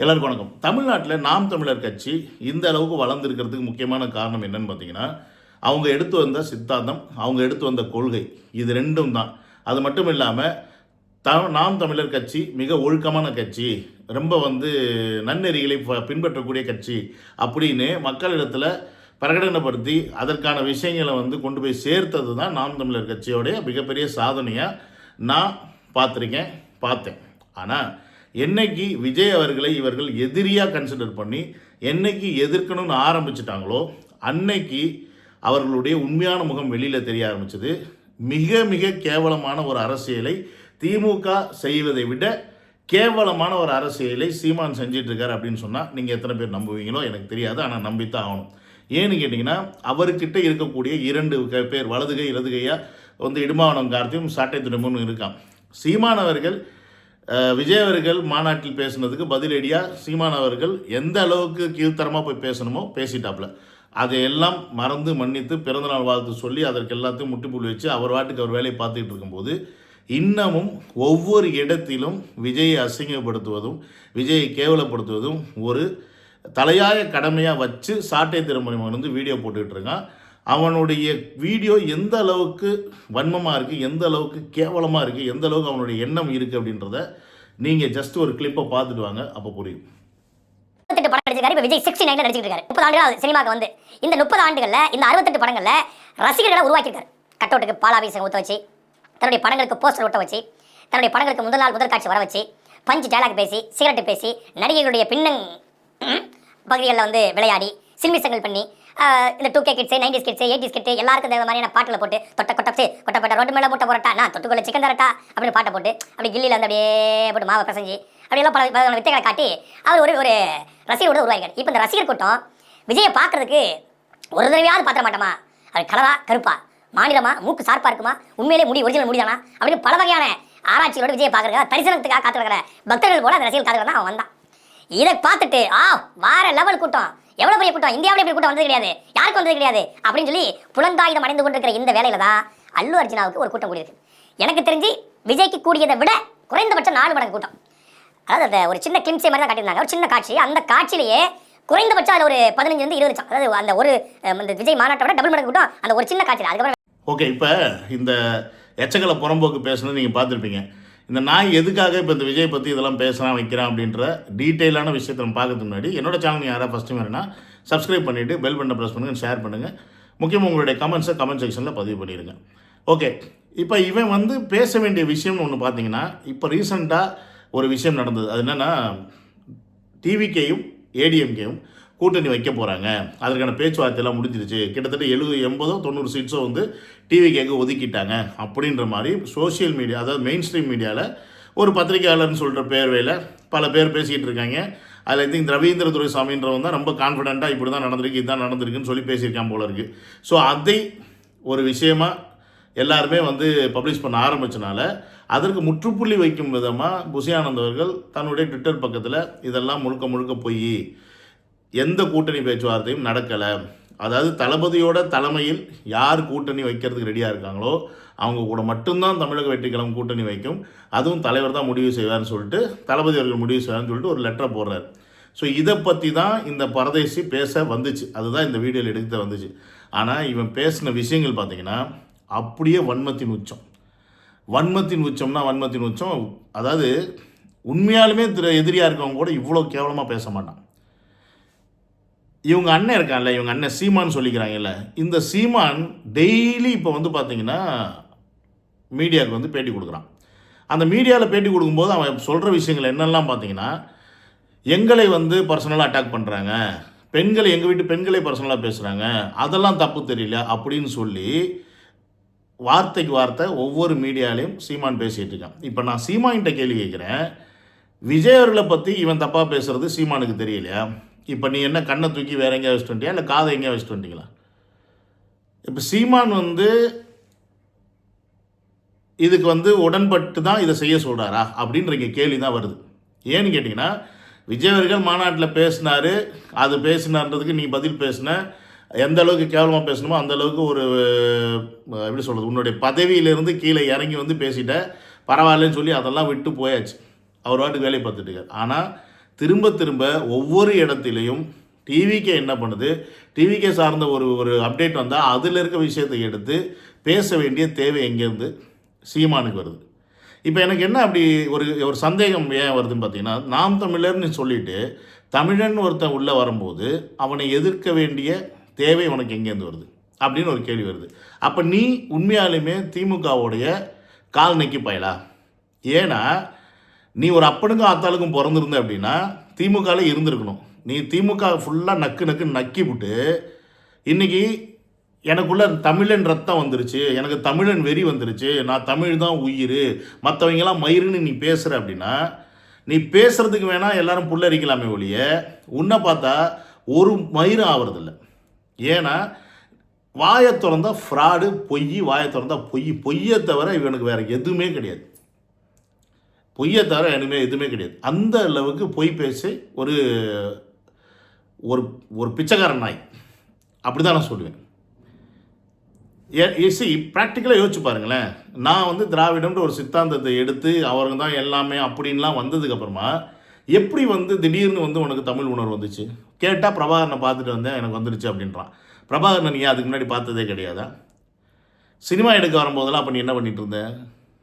எல்லாருக்கும் வணக்கம். தமிழ்நாட்டில் நாம் தமிழர் கட்சி இந்த அளவுக்கு வளர்ந்துருக்கிறதுக்கு முக்கியமான காரணம் என்னன்னு பார்த்தீங்கன்னா அவங்க எடுத்து வந்த சித்தாந்தம் அவங்க எடுத்து வந்த கொள்கை இது ரெண்டும் தான். அது மட்டும் இல்லாமல் த நாம் தமிழர் கட்சி மிக ஒழுக்கமான கட்சி ரொம்ப வந்து நன்னெறிகளை ப- பின்பற்றக்கூடிய கட்சி அப்படின்னு மக்களிடத்தில் பிரகடனப்படுத்தி அதற்கான விஷயங்களை வந்து கொண்டு போய் சேர்த்தது தான் நாம் தமிழர் கட்சியோடைய மிகப்பெரிய சாதனையாக நான் பார்த்துருக்கேன் பார்த்தேன். ஆனால் என்னைக்கு விஜய் அவர்களை இவர்கள் எதிரியாக கன்சிடர் பண்ணி என்னைக்கு எதிர்க்கணும்னு ஆரம்பிச்சிட்டாங்களோ அன்னைக்கு அவர்களுடைய உண்மையான முகம் வெளியில் தெரிய ஆரம்பிச்சது. மிக மிக கேவலமான ஒரு அரசியலை திமுக செய்வதை விட கேவலமான ஒரு அரசியலை சீமான் செஞ்சிட்டு இருக்காரு அப்படின்னு சொன்னால் நீங்கள் எத்தனை பேர் நம்புவீங்களோ எனக்கு தெரியாது ஆனால் நம்பித்தான் ஆகணும். ஏன்னு கேட்டிங்கன்னா அவர்கிட்ட இருக்கக்கூடிய இரண்டு க- பேர் வலதுகை இடதுகையாக வந்து இடுமாவனம் கார்த்தியும் சாட்டை துணிமுன்னு இருக்கான். சீமான் அவர்கள் விஜய் அவர்கள் மாநாட்டில் பேசுனதுக்கு பதிலடியாக சீமான் அவர்கள் எந்த அளவுக்கு கீழ்த்தரமாக போய் பேசணுமோ பேசிட்டாப்புல அதையெல்லாம் மறந்து மன்னித்து பிறந்தநாள் வாழ்த்து சொல்லி அதற்கு எல்லாத்தையும் முட்டுப்புள்ளி வச்சு அவர் வாட்டுக்கு அவர் வேலையை பார்த்துக்கிட்டு இருக்கும்போது இன்னமும் ஒவ்வொரு இடத்திலும் விஜயை அசிங்கப்படுத்துவதும் விஜயை கேவலப்படுத்துவதும் ஒரு தலையாய கடமையாக வச்சு சாட்டை திருமணம் வந்து வீடியோ போட்டுக்கிட்டு இருக்கான். அவனுடைய வீடியோ எந்த அளவுக்கு வன்மமாக இருக்குது எந்த அளவுக்கு கேவலமாக இருக்குது எந்த அளவுக்கு அவனுடைய எண்ணம் இருக்குது அப்படின்றத நீங்கள் ஜஸ்ட் ஒரு கிளிப்பை பார்த்துட்டு வாங்க அப்போ புரியும். அறுபத்தெட்டு படம் நடிச்சிருக்காரு. இப்போ விஜய் சிக்ஸ்டி நைன்ல நடிச்சிட்டு இருக்காரு. முப்பது ஆண்டுகள் சினிமாக்கு வந்து. இந்த முப்பது ஆண்டுகளில் இந்த அறுபத்தெட்டு படங்களில் ரசிகர்களை உருவாக்கியிருக்காரு. கட்டவுட்டுக்கு பாலாபிஷேகம் ஊற்ற வச்சு தன்னுடைய படங்களுக்கு போஸ்டர் ஒட்ட வச்சு தன்னுடைய படங்களுக்கு முதல் நாள் முதல் காட்சி வர வச்சு பஞ்சு டயலாக் பேசி சிகரெட்டு பேசி நடிகைகளுடைய பின்னங் பகுதிகளில் வந்து விளையாடி சில்மிசங்கள் பண்ணி இந்த two K kids nineties kids eighties kids எல்லாருக்கும் இந்த மாதிரியான பாட்டில் போட்டு தொட்ட கொட்டப்ஸு கொட்டப்பட்ட ரோட்டு மேலே போட்ட போரட்டா நான் தொட்டுக்குள்ள சிக்கன் தரட்டா அப்படின்னு பாட்டை போட்டு அப்படி கில்லியில் வந்து அப்படியே போட்டு மாவை பிசைஞ்சு அப்படியெல்லாம் பல பல வித்தைகளை காட்டி அவர் ஒரு ஒரு ரசிகரோட உருவாகிறார் இப்போ இந்த ரசிகர் கூட்டம் விஜயை பார்க்கறதுக்கு ஒரு தடவையாவது பார்த்துட மாட்டோமா? அவர் கலரா கருப்பா மாநிலமா மூக்கு சார்பாக இருக்குமா? உண்மையிலே முடி ஒரிஜினல் முடிதானா? அப்படின்னு பல வகையான ஆராய்ச்சியோட விஜயை பார்க்கறதுக்காக தரிசனத்துக்காக காத்துக்கிற பக்தர்கள் போல அந்த ரசிகர்கள் காத்துக்கிற அவன் வந்தான். இதை பார்த்துட்டு ஆ வார லெவல் கூட்டம். எவ்வளவு பெரிய கூட்டம்? இந்தியாவிலே இப்படி கூட்டம் வந்தது கிடையாது. யாருக்கு வந்தது கிடையாது. அப்படின்னு சொல்லி புலந்தாயுதம் அடைந்து கொண்டிருக்கிற இந்த வேலையில தான் அல்லு அர்ஜுனாவுக்கு ஒரு கூட்டம் கூடியிருக்கு. எனக்கு தெரிஞ்சு விஜய்க்கு கூடியதை விட குறைந்தபட்சம் நாலு மடங்கு கூட்டம். அதாவது அந்த ஒரு சின்ன கிளிம்ஸே மாதிரி தான் காட்டியிருந்தாங்க. ஒரு சின்ன காட்சி. அந்த காட்சியிலேயே குறைந்தபட்சம் அதில் ஒரு பதினஞ்சுலேருந்து இருபது லட்சம் அதாவது அந்த ஒரு இந்த விஜய் மாநாட்டோட டபுள் மடங்கு கூட்டம் அந்த ஒரு சின்ன காட்சியில். அதுக்கப்புறம் ஓகே இப்போ இந்த எச்சங்களை புறம்போக்கு பேசுனது நீங்கள் பார்த்துருப்பீங்க. இந்த நாய் எதுக்காக இப்போ இந்த விஜய் பற்றி இதெல்லாம் பேசுகிறான் வைக்கிறான் அப்படின்ற டீட்டெயிலான விஷயத்தை நம்ம பார்க்கறதுக்கு முன்னாடி என்னோட சேனல் யாராவது ஃபர்ஸ்ட்டு வேறுனா சப்ஸ்கிரைப் பண்ணிவிட்டு பெல் பட்டனை ப்ரெஸ் பண்ணுங்கள் ஷேர் பண்ணுங்கள் முக்கியமாக உங்களுடைய கமெண்ட்ஸை கமெண்ட் செக்ஷனில் பதிவு பண்ணிடுங்க. ஓகே இப்போ இவன் வந்து பேச வேண்டிய விஷயம்னு ஒன்று பார்த்தீங்கன்னா இப்போ ரீசெண்டாக ஒரு விஷயம் நடந்தது. அது என்னென்னா டிவிகேயும் ஏடிஎம்கேயும் கூட்டணி வைக்க போகிறாங்க அதற்கான பேச்சுவார்த்தையெல்லாம் முடிஞ்சிருச்சு. கிட்டத்தட்ட எழுபது எண்பதோ தொண்ணூறு சீட்ஸோ வந்து டிவிகேக்கு ஒதுக்கிட்டாங்க. அப்படின்ற மாதிரி சோஷியல் மீடியா அதாவது மெயின் ஸ்ட்ரீம் மீடியாவில் ஒரு பத்திரிகையாளர்னு சொல்கிற பேர்வையில் பல பேர் பேசிக்கிட்டு இருக்காங்க. அதில் இருந்து இந்த ரவீந்திர துரைசாமின்றவன் தான் ரொம்ப கான்ஃபிடென்ட்டாக இப்படி தான் நடந்திருக்கு இதுதான் நடந்திருக்குன்னு சொல்லி பேசியிருக்கான் போல இருக்குது ஸோ அதை ஒரு விஷயமாக எல்லாருமே வந்து பப்ளிஷ் பண்ண ஆரம்பிச்சனால அதற்கு முற்றுப்புள்ளி வைக்கும் விதமாக புசியானந்த் அவர்கள் தன்னுடைய ட்விட்டர் பக்கத்தில் இதெல்லாம் முழுக்க முழுக்க போய் எந்த கூட்டணி பேச்சுவார்த்தையும் நடக்கலை. அதாவது தளபதியோட தலைமையில் யார் கூட்டணி வைக்கிறதுக்கு ரெடியாக இருக்காங்களோ அவங்க கூட மட்டும்தான் தமிழக வெற்றிக்கிழமை கூட்டணி வைக்கும். அதுவும் தலைவர் தான் முடிவு செய்வார்னு சொல்லிட்டு தளபதி அவர்கள் முடிவு செய்வார்னு சொல்லிட்டு ஒரு லெட்டரை போடுறாரு. ஸோ இதை பற்றி தான் இந்த பரதேசி பேச வந்துச்சு. அதுதான் இந்த வீடியோவில் எடுக்க வந்துச்சு. ஆனால் இவன் பேசின விஷயங்கள் பார்த்தீங்கன்னா அப்படியே வன்மத்தின் உச்சம். வன்மத்தின் உச்சம்னா வன்மத்தின் உச்சம். அதாவது உண்மையாலுமே திரு எதிரியாக இருக்கவங்க கூட இவ்வளோ கேவலமாக பேச மாட்டான். இவங்க அண்ணன் இருக்கான்ல இவங்க அண்ணன் சீமான் சொல்லிக்கிறாங்கல்ல. இந்த சீமான் டெய்லி இப்போ வந்து பார்த்தீங்கன்னா மீடியாவுக்கு வந்து பேட்டி கொடுக்குறான். அந்த மீடியாவில் பேட்டி கொடுக்கும்போது அவன் சொல்கிற விஷயங்கள் என்னெல்லாம் பார்த்தீங்கன்னா எங்களை வந்து பர்சனலாக அட்டாக் பண்ணுறாங்க பெண்களை எங்கள் வீட்டு பெண்களை பர்சனலாக பேசுகிறாங்க அதெல்லாம் தப்பு தெரியல அப்படின்னு சொல்லி வார்த்தைக்கு வார்த்தை ஒவ்வொரு மீடியாலையும் சீமான் பேசிகிட்டு இருக்கான். இப்போ நான் சீமான்கிட்ட கேள்வி கேட்குறேன் விஜய் அவர்களை பற்றி இவன் தப்பாக பேசுகிறது சீமானுக்கு தெரியலையா? இப்போ நீ என்ன கண்ணை தூக்கி வேற எங்கேயா வச்சுட்டு வந்துட்டியா இல்லை காதை எங்கேயா வச்சுட்டு வந்துட்டீங்களா இப்போ சீமான் வந்து இதுக்கு வந்து உடன்பட்டு தான் இதை செய்ய சொல்கிறாரா அப்படின்ற இங்கே கேள்வி தான் வருது. ஏன்னு கேட்டிங்கன்னா விஜய் அவர்கள் மாநாட்டில் பேசினார் அது பேசினார்ன்றதுக்கு நீ பதில் பேசின எந்த அளவுக்கு கேவலமாக பேசணுமோ அந்த அளவுக்கு ஒரு எப்படி சொல்கிறது உன்னுடைய பதவியிலேருந்து கீழே இறங்கி வந்து பேசிட்ட பரவாயில்லன்னு சொல்லி அதெல்லாம் விட்டு போயாச்சு. அவர் வாட்டுக்கு வேலையை பார்த்துட்டு ஆனால் திரும்ப திரும்ப ஒவ்வொரு இடத்திலையும் டிவிக்கே என்ன பண்ணுது? டிவிக்கே சார்ந்த ஒரு ஒரு அப்டேட் வந்தால் அதில் இருக்க விஷயத்தை எடுத்து பேச வேண்டிய தேவை எங்கேருந்து சீமானுக்கு வருது. இப்போ எனக்கு என்ன அப்படி ஒரு ஒரு சந்தேகம் ஏன் வருதுன்னு பார்த்தீங்கன்னா நாம் தமிழர்னு சொல்லிட்டு தமிழன் ஒருத்தன் உள்ளே வரும்போது அவனை எதிர்க்க வேண்டிய தேவை உனக்கு எங்கேருந்து வருது? அப்படின்னு ஒரு கேள்வி வருது. அப்போ நீ உண்மையாலுமே திமுகவுடைய கால் நக்கி பயலா? ஏன்னா நீ ஒரு அப்பனுக்கும் ஆத்தாளுக்கும் பிறந்திருந்த அப்படின்னா திமுகவில் இருந்திருக்கணும். நீ திமுக ஃபுல்லாக நக்கு நக்கு நக்கி விட்டு இன்றைக்கி எனக்குள்ள தமிழன் ரத்தம் வந்துருச்சு எனக்கு தமிழன் வெறி வந்துருச்சு நான் தமிழ் தான் உயிர் மற்றவங்கெல்லாம் மயிருன்னு நீ பேசுகிற அப்படின்னா நீ பேசுகிறதுக்கு வேணால் எல்லாரும் புல்லரிக்கலாமே ஒழிய உன்னை பார்த்தா ஒரு மயிரும் ஆவறதில்ல. ஏன்னா வாயை திறந்தா ஃப்ராடு பொய் வாயை திறந்தா பொய் பொய்யை தவிர இவனுக்கு வேறு எதுவுமே கிடையாது. பொய்யை தவிர எதுவுமே எதுவுமே கிடையாது. அந்த அளவுக்கு பொய் பேசி ஒரு ஒரு ஒரு பிச்சைக்காரன் நாய். அப்படி தான் நான் சொல்லுவேன். சி ப்ராக்டிக்கலாக யோசிச்சு பாருங்களேன். நான் வந்து திராவிடம்ன்ற ஒரு சித்தாந்தத்தை எடுத்து அவருங்க தான் எல்லாமே அப்படின்லாம் வந்ததுக்கப்புறமா எப்படி வந்து திடீர்னு வந்து உனக்கு தமிழ் உணர்வு வந்துச்சு? கேட்டால் பிரபாகரனை பார்த்துட்டு வந்தேன் எனக்கு வந்துருச்சு அப்படின்றான். பிரபாகரனை நீ அதுக்கு முன்னாடி பார்த்ததே கிடையாதா? சினிமா எடுக்க வரும்போதெல்லாம் அப்போ நீ என்ன பண்ணிட்டு இருந்தேன்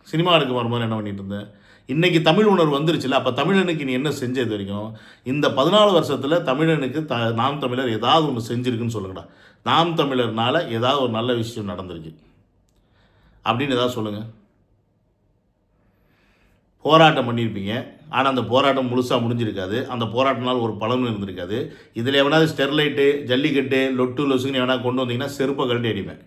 சினிமா எடுக்க வரும்போது என்ன பண்ணிட்டு இருந்தேன் இன்றைக்கி தமிழ் உணர்வு வந்துருச்சுல அப்போ தமிழனுக்கு நீ என்ன செஞ்ச இது வரைக்கும்? இந்த பதினாலு வருஷத்தில் தமிழனுக்கு த நாம் தமிழர் ஏதாவது ஒன்று செஞ்சுருக்குன்னு சொல்லுங்கடா. நாம் தமிழர்னால ஏதாவது ஒரு நல்ல விஷயம் நடந்திருக்கு. அப்படின்னு ஏதாவது சொல்லுங்கள் போராட்டம் பண்ணியிருப்பீங்க. ஆனால் அந்த போராட்டம் முழுசாக முடிஞ்சிருக்காது. அந்த போராட்டனால் ஒரு பலனும் இருந்திருக்காது. இதில் எவனாவது ஸ்டெர்லைட்டு ஜல்லிக்கட்டு லொட்டு லொசுங்கன்னு எவனா கொண்டு வந்தீங்கன்னா செருப்பை கழட்டி அடிப்பேன்.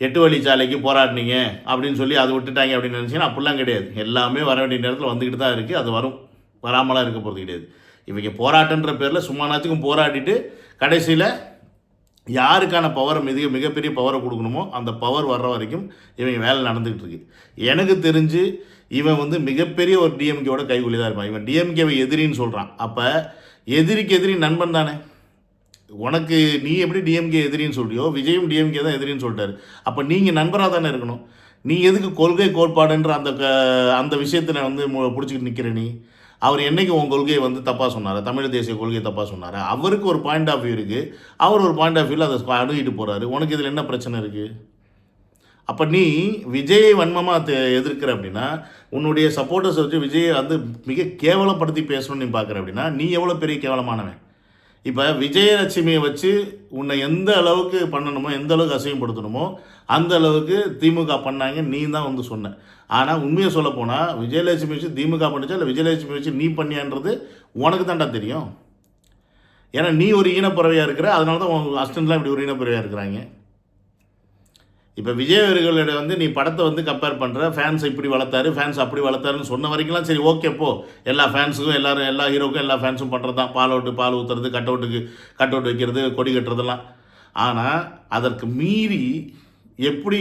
எட்டு வழிச்சாலைக்கு போராடினீங்க அப்படின்னு சொல்லி அது விட்டுட்டாங்க அப்படின்னு நினச்சிங்கன்னா அப்படிலாம் கிடையாது. எல்லாமே வர வேண்டிய நேரத்தில் வந்துக்கிட்டு தான் இருக்குது அது வரும். வராமலாம் இருக்க போகிறது கிடையாது. இவங்க போராட்டன்ற பேரில் சும்மானாச்சுக்கும் போராடிட்டு கடைசியில் யாருக்கான பவரை மிக மிகப்பெரிய பவரை கொடுக்கணுமோ அந்த பவர் வர்ற வரைக்கும் இவங்க வேலை நடந்துகிட்டு இருக்கு. எனக்கு தெரிஞ்சு இவன் வந்து மிகப்பெரிய ஒரு டிஎம்கேவோட கைகூலி தான் இருப்பான். இவன் டிஎம்கேவை எதிரின்னு சொல்கிறான் அப்போ எதிரிக்கு எதிரி நண்பன் தானே? உனக்கு நீ எப்படி டிஎம்கே எதிரின்னு சொல்றியோ விஜயும் டிஎம்கே தான் எதிரின்னு சொல்லிட்டாரு. அப்போ நீங்கள் நண்பராக தானே இருக்கணும்? நீ எதுக்கு கொள்கை கோட்பாடுன்ற அந்த க அந்த விஷயத்தில் வந்து பிடிச்சிக்கிட்டு நிற்கிற நீ? அவர் என்னைக்கு உன் கொள்கையை வந்து தப்பாக சொன்னார்? தமிழ் தேசிய கொள்கையை தப்பாக சொன்னார்? அவருக்கு ஒரு பாயிண்ட் ஆஃப் வியூ இருக்குது அவர் ஒரு பாயிண்ட் ஆஃப் வியூவில் அதை அணுகிட்டு போகிறாரு உனக்கு இதில் என்ன பிரச்சனை இருக்குது அப்போ நீ விஜயை வன்மமாக எதிர்க்கிற அப்படின்னா உன்னுடைய சப்போர்ட்டர்ஸ் வச்சு விஜயை வந்து மிக கேவலப்படுத்தி பேசணும்னு நீ பார்க்குற அப்படின்னா நீ எவ்வளோ பெரிய கேவலமானவன்? இப்போ விஜயலட்சுமியை வச்சு உன்னை எந்த அளவுக்கு பண்ணணுமோ எந்த அளவுக்கு அசிங்கப்படுத்தணுமோ அந்த அளவுக்கு திமுக பண்ணாங்க நீ தான் வந்து சொன்ன. ஆனால் உண்மையை சொல்ல போனால் விஜயலட்சுமி வச்சு திமுக பண்ணுச்சா இல்லை விஜயலட்சுமி வச்சு நீ பண்ணியான்றது உனக்கு தான்டா தெரியும். ஏன்னா நீ ஒரு ஈனப்பறவையாக இருக்கிற அதனால தான் உன் ஹஸ்டன்லாம் இப்படி ஒரு ஈனப்பறவையாக இருக்கிறாங்க. இப்போ விஜய் அவர்களோட வந்து நீ படத்தை வந்து கம்பேர் பண்ணுற ஃபேன்ஸ் இப்படி வளர்த்தாரு ஃபேன்ஸ் அப்படி வளர்த்தாருன்னு சொன்ன வரைக்கும்லாம் சரி ஓகே போ. எல்லா ஃபேன்ஸுக்கும் எல்லாரும் எல்லா ஹீரோக்கும் எல்லா ஃபேன்ஸும் பண்ணுறது தான் பால் அவுட்டு பால் ஊற்றுறது கட் அவுட்டுக்கு கட் அவுட் வைக்கிறது கொடி கட்டுறதெல்லாம். ஆனால் அதற்கு மீறி எப்படி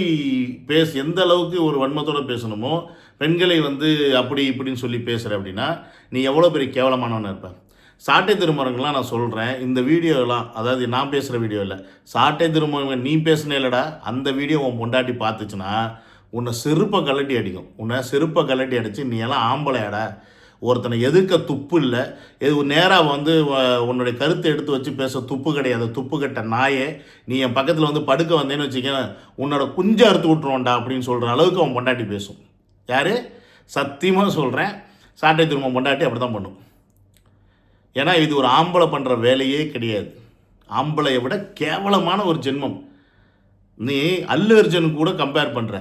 பேச எந்த அளவுக்கு ஒரு வன்மத்தோடு பேசணுமோ பெண்களை வந்து அப்படி இப்படின்னு சொல்லி பேசுகிற அப்படின்னா நீ எவ்வளோ பெரிய கேவலமானவனா இருப்பேன் சாட்டை திருமணங்கள்லாம் நான் சொல்கிறேன் இந்த வீடியோலாம் அதாவது நான் பேசுகிற வீடியோ இல்லை. சாட்டை திருமணங்கள் நீ பேசுனே இல்லைடா அந்த வீடியோ உன் பொண்டாட்டி பார்த்துச்சுன்னா உன்னை செருப்பை கலட்டி அடிக்கும். உன்னை செருப்பை கலட்டி அடித்து நீ எல்லாம் ஆம்பளையாடா. ஒருத்தனை எதிர்க்க துப்பு இல்லை. எது நேராக வந்து வ- உன்னுடைய கருத்தை எடுத்து வச்சு பேச துப்பு கிடையாது. துப்பு கட்ட நாயே. நீ என் பக்கத்தில் வந்து படுக்க வந்தேன்னு வச்சுக்கேன் உன்னோட குஞ்சை அறுத்து விட்ருவோண்டா அப்படின்னு சொல்கிற அளவுக்கு அவன் பொண்டாட்டி பேசும். யார்? சத்தியமாக சொல்கிறேன் சாட்டை திரும்ப பொண்டாட்டி அப்படி தான் பண்ணும். ஏன்னா இது ஒரு ஆம்பளை பண்ணுற வேலையே கிடையாது. ஆம்பளையை விட கேவலமான ஒரு ஜென்மம். நீ அல்லு அர்ஜுனுக்கு கூட கம்பேர் பண்ணுற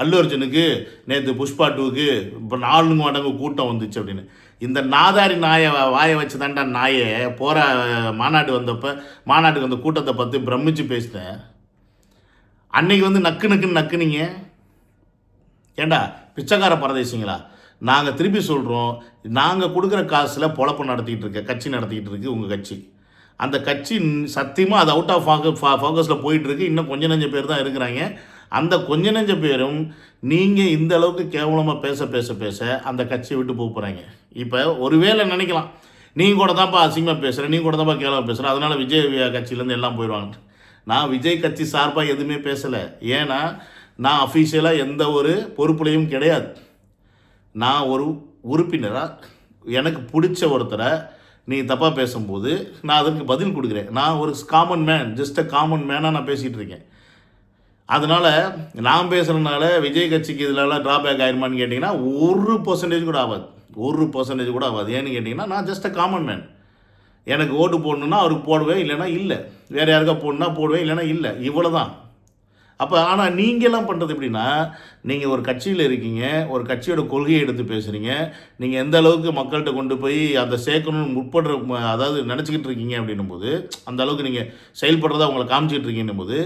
அல்லு அர்ஜுனுக்கு நேற்று புஷ்பா டூக்கு இப்போ நாலு மடங்கு கூட்டம் வந்துச்சு அப்படின்னு. இந்த நாதாரி நாயை வாயை வச்சு தாண்டா நாயை போகிற மாநாடு வந்தப்போ மாநாட்டுக்கு வந்த கூட்டத்தை பார்த்து பிரமிச்சு பேசினேன். அன்னைக்கு வந்து நக்கு நக்குன்னு நக்குனீங்க. ஏண்டா பிச்சைக்கார பரதேசிங்களா? நாங்கள் திருப்பி சொல்கிறோம் நாங்கள் கொடுக்குற காசில் பொழப்பு நடத்திக்கிட்டு இருக்க கட்சி நடத்திக்கிட்டு இருக்கு உங்கள் கட்சி. அந்த கட்சி சத்தியமாக அது அவுட் ஆஃப் ஃபோக ஃபோக்கஸில் போயிட்டுருக்கு இன்னும் கொஞ்ச நஞ்ச பேர் தான் இருக்கிறாங்க. அந்த கொஞ்ச நஞ்ச பேரும் நீங்கள் இந்த அளவுக்கு கேவலமாக பேச பேச பேச அந்த கட்சியை விட்டு போகிறாங்க இப்போ ஒருவேளை நினைக்கலாம். நீ கூட தான்ப்பா அசிங்கமாக பேசுகிறேன் நீ கூட தான்ப்பா கேவலமாக பேசுகிறேன் அதனால் விஜய் கட்சியிலேருந்து எல்லாம் போயிடுவாங்க. நான் விஜய் கட்சி சார்பாக எதுவுமே பேசலை. ஏன்னா நான் அஃபீஷியலாக எந்த ஒரு பொறுப்புலையும் கிடையாது. நான் ஒரு உறுப்பினராக எனக்கு பிடிச்ச ஒருத்தரை நீ தப்பாக பேசும்போது நான் அதற்கு பதில் கொடுக்குறேன். நான் ஒரு common man just a common மேனாக நான் பேசிகிட்டு இருக்கேன். அதனால் நான் பேசுகிறதுனால விஜய் கட்சிக்கு இதிலலாம் ட்ராபேக் ஆயிருமான்னு கேட்டிங்கன்னா ஒரு பர்சன்டேஜ் கூட ஆகாது ஒரு பர்சன்டேஜ் கூட ஆகாது ஏன்னு கேட்டிங்கன்னா நான் ஜஸ்ட் அ காமன் மேன் எனக்கு ஓட்டு போடணுன்னா அவருக்கு போடுவேன் இல்லைன்னா இல்லை. வேறு யாருக்கா போடணுன்னா போடுவேன் இல்லைன்னா இல்லை. இவ்வளோ தான் அப்போ ஆனால் நீங்கள்லாம் பண்ணுறது எப்படின்னா நீங்கள் ஒரு கட்சியில் இருக்கீங்க ஒரு கட்சியோட கொள்கையை எடுத்து பேசுகிறீங்க நீங்கள் எந்த அளவுக்கு மக்கள்கிட்ட கொண்டு போய் அதை சேர்க்கணும்னு முற்படுற அதாவது நினச்சிக்கிட்டு இருக்கீங்க அப்படின்னும் போது அந்த அளவுக்கு நீங்கள் செயல்படுறதா அவங்கள காமிச்சிக்கிட்டு இருக்கீங்கன்னும் போது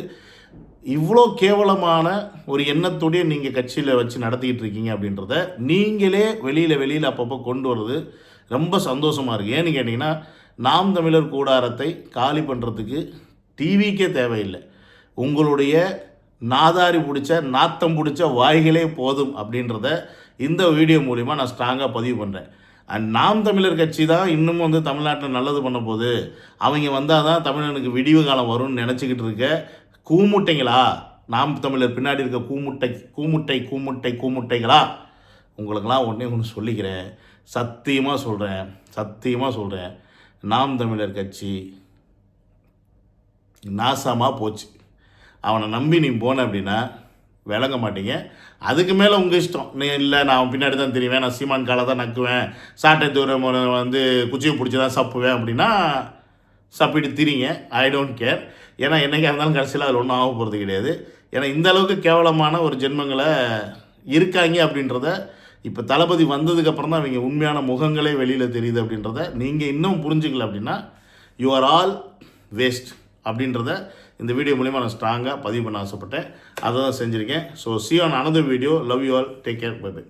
இவ்வளோ கேவலமான ஒரு எண்ணத்துடைய நீங்கள் கட்சியில் வச்சு நடத்திக்கிட்டு இருக்கீங்க அப்படின்றத நீங்களே வெளியில் வெளியில் அப்பப்போ கொண்டு வர்றது ரொம்ப சந்தோஷமாக இருக்குது ஏன்னு கேட்டிங்கன்னா நாம் தமிழர் கூடாரத்தை காலி பண்ணுறதுக்கு டிவிக்கே தேவையில்லை. உங்களுடைய நாதாரி பிடிச்ச நாத்தம் பிடிச்ச வாய்களே போதும் அப்படின்றத இந்த வீடியோ மூலிமா நான் ஸ்ட்ராங்காக பதிவு பண்ணுறேன் அண்ட் நாம் தமிழர் கட்சி தான் இன்னமும் வந்து தமிழ்நாட்டில் நல்லது பண்ண போது அவங்க வந்தால் தான் தமிழனுக்கு விடிவு காலம் வரும்னு நினச்சிக்கிட்டு இருக்க. கூமுட்டைங்களா? நாம் தமிழர் பின்னாடி இருக்க கூமுட்டை கூமுட்டை கூமுட்டை கூமுட்டைகளா? உங்களுக்கெல்லாம் ஒன்றே ஒன்று சொல்லிக்கிறேன். சத்தியமாக சொல்கிறேன் சத்தியமாக சொல்கிறேன் நாம் தமிழர் கட்சி நாசமாக போச்சு. அவனை நம்பி நீ போன அப்படின்னா விளங்க மாட்டீங்க. அதுக்கு மேலே உங்கள் இஷ்டம். நீ இல்லை நான் பின்னாடி தான் தெரியுவேன் நான் சீமான் காலை தான் நக்குவேன் சாட்டை தூரம் வந்து குச்சியை பிடிச்சி தான் சப்புவேன் அப்படின்னா சப்பிட்டு திரிங்க. ஐ டோன்ட் கேர் ஏன்னா என்னைக்கா இருந்தாலும் கடைசியில் அதில் ஒன்றும் ஆக போகிறது கிடையாது. ஏன்னா இந்த அளவுக்கு கேவலமான ஒரு ஜென்மங்களை இருக்காங்க அப்படின்றத இப்போ தளபதி வந்ததுக்கப்புறம் தான் அவங்க உண்மையான முகங்களே வெளியில் தெரியுது அப்படின்றத நீங்கள் இன்னும் புரிஞ்சுக்கல அப்படின்னா யூஆர் ஆல் வேஸ்ட் அப்படின்றத இந்த வீடியோ மூலிமா நான் ஸ்ட்ராங்காக பதிவு பண்ண ஆசைப்பட்டேன். அதை தான் செஞ்சுருக்கேன். So see on another video love you all take care bye bye